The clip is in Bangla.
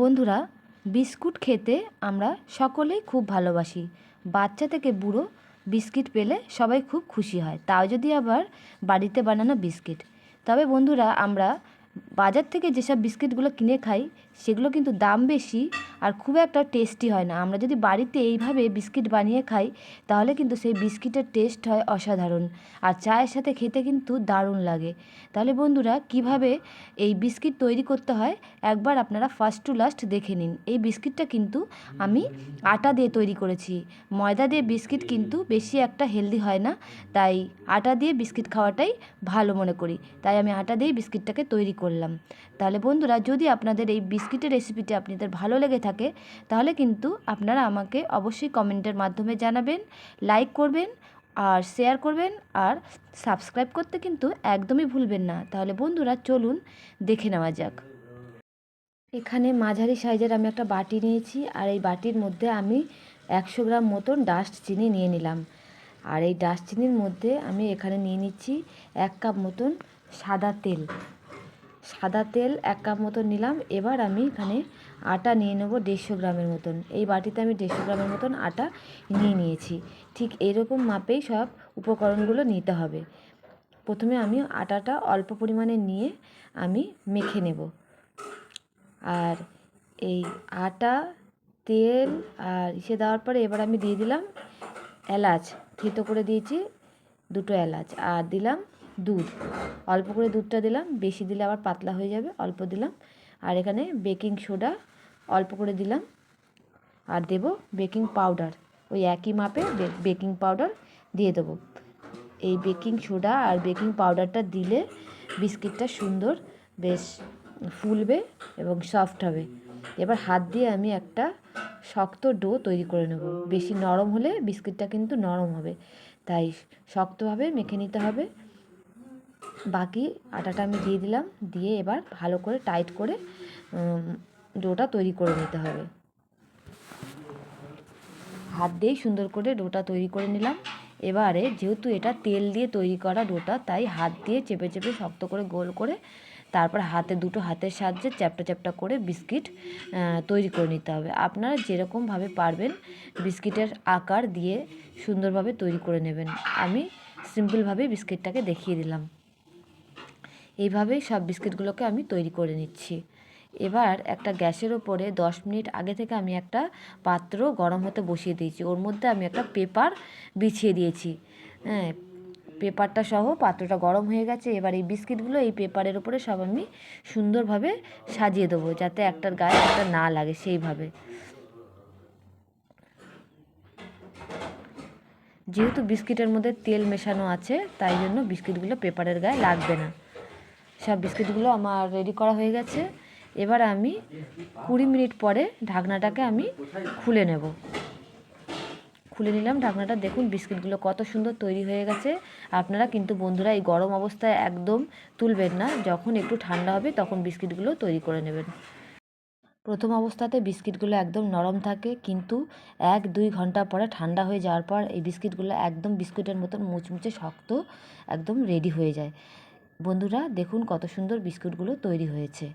বন্ধুরা, বিস্কুট খেতে আমরা সকলেই খুব ভালোবাসি। বাচ্চা থেকে বুড়ো বিস্কিট পেলে সবাই খুব খুশি হয়। তাও যদি আবার বাড়িতে বানানো বিস্কিট। তবে বন্ধুরা, আমরা বাজার থেকে যেসব বিস্কিটগুলো কিনে খাই, সেগুলো কিন্তু দাম বেশি আর খুব একটা টেস্টি হয় না। আমরা যদি বাড়িতে এইভাবে বিস্কিট বানিয়ে খাই, তাহলে কিন্তু সেই বিস্কিটের টেস্ট হয় অসাধারণ। আর চায়ের সাথে খেতে কিন্তু দারুণ লাগে। তাহলে বন্ধুরা, কীভাবে এই বিস্কিট তৈরি করতে হয়? একবার আপনারা ফার্স্ট টু লাস্ট দেখে নিন। এই বিস্কিটটা কিন্তু আমি আটা দিয়ে তৈরি করেছি। ময়দা দিয়ে বিস্কিট কিন্তু বেশি একটা হেলদি হয় না। তাই আটা দিয়ে বিস্কিট খাওয়াটাই ভালো মনে করি। তাই আমি আটা দিয়েই বিস্কিটটাকে তৈরি করলাম। তাহলে বন্ধুরা, যদি আপনাদের এই বিস্কিটের রেসিপিটি আপনাদের ভালো লেগে থাকে তাহলে কিন্তু আপনারা আমাকে অবশ্যই কমেন্টের মাধ্যমে জানাবেন লাইক করবেন আর শেয়ার করবেন আর সাবস্ক্রাইব করতে কিন্তু একদমই ভুলবেন না। তাহলে বন্ধুরা চলুন দেখে নেওয়া যাক। এখানে মাঝারি সাইজের আমি একটা বাটি নিয়েছি আর এই বাটির মধ্যে আমি একশো গ্রাম মতন ডাস্ট চিনি নিয়ে নিলাম। আর এই ডাস্ট চিনির মধ্যে আমি এখানে নিয়ে নিচ্ছি এক কাপ মতন সাদা তেল। সাদা তেল এক কাপ মতন নিলাম, এবার আমি এখানে আটা নিয়ে নেব দেড়শো গ্রামের মতন। এই বাটিতে আমি দেড়শো গ্রামের মতন আটা নিয়ে নিয়েছি। ঠিক এরকম মাপেই সব উপকরণগুলো নিতে হবে। প্রথমে আমি আটাটা অল্প পরিমাণে নিয়ে আমি মেখে নেব। আর এই আটা, তেল আর ইসে দেওয়ার পরে এবার আমি দিয়ে দিলাম এলাচ। থেতো করে দিয়েছি দুটো এলাচ। আর দিলাম দুধ। অল্প করে দুধটা দিলাম, বেশি দিলে আবার পাতলা হয়ে যাবে, অল্প দিলাম। আর এখানে বেকিং সোডা অল্প করে দিলাম। আর দেব বেকিং পাউডার ওই একই মাপে বেকিং পাউডার দিয়ে দেবো। এই বেকিং সোডা আর বেকিং পাউডারটা দিলে বিস্কিটটা সুন্দর, বেশ ফুলবে এবং সফট হবে। এবার হাত দিয়ে আমি একটা শক্ত ডো তৈরি করে নেব। বেশি নরম হলে বিস্কিটটা কিন্তু নরম হবে। তাই শক্তভাবে মেখে নিতে হবে। বাকি আটাটা আমি দিয়ে দিলাম। দিয়ে এবার ভালো করে টাইট করে ডোটা তৈরি করে নিতে হবে। হাত দিয়েই সুন্দর করে ডোটা তৈরি করে নিলাম। এবারে যেহেতু এটা তেল দিয়ে তৈরি করা ডোটা, তাই হাত দিয়ে চেপে চেপে শক্ত করে গোল করে তারপর হাতে দুটো হাতের সাহায্যে চ্যাপটা চ্যাপটা করে বিস্কিট তৈরি করে নিতে হবে। আপনারা যেরকমভাবে পারবেন বিস্কিটের আকার দিয়ে সুন্দরভাবে তৈরি করে নেবেন। আমি সিম্পলভাবে বিস্কিটটাকে দেখিয়ে দিলাম। এইভাবেই সব বিস্কিটগুলোকে আমি তৈরি করে নিচ্ছি। এবার একটা গ্যাসের ওপরে দশ মিনিট আগে থেকে আমি একটা পাত্র গরম হতে বসিয়ে দিয়েছি। ওর মধ্যে আমি একটা পেপার বিছিয়ে দিয়েছি। হ্যাঁ পেপারটা সহ পাত্রটা গরম হয়ে গেছে। এবার এই বিস্কিটগুলো এই পেপারের ওপরে সব আমি সুন্দরভাবে সাজিয়ে দেবো, যাতে একটার গায়ে একটা না লাগে সেইভাবে। যেহেতু বিস্কিটের মধ্যে তেল মেশানো আছে, তাই জন্য বিস্কিটগুলো পেপারের গায়ে লাগবে না। সব বিস্কিটগুলো আমার রেডি করা হয়ে গেছে। এবার আমি কুড়ি মিনিট পরে ঢাকনাটাকে আমি খুলে নেব। খুলে নিলাম ঢাকনাটা। দেখুন বিস্কিটগুলো কত সুন্দর তৈরি হয়ে গেছে। আপনারা কিন্তু বন্ধুরা এই গরম অবস্থায় একদম তুলবেন না। যখন একটু ঠান্ডা হবে তখন বিস্কিটগুলো তৈরি করে নেবেন। প্রথম অবস্থাতে বিস্কিটগুলো একদম নরম থাকে, কিন্তু এক দুই ঘণ্টা পরে ঠান্ডা হয়ে যাওয়ার পর এই বিস্কিটগুলো একদম বিস্কুটের মতন মুচমুচে শক্ত একদম রেডি হয়ে যায়। বন্ধুরা দেখুন কত সুন্দর বিস্কুটগুলো তৈরি হয়েছে।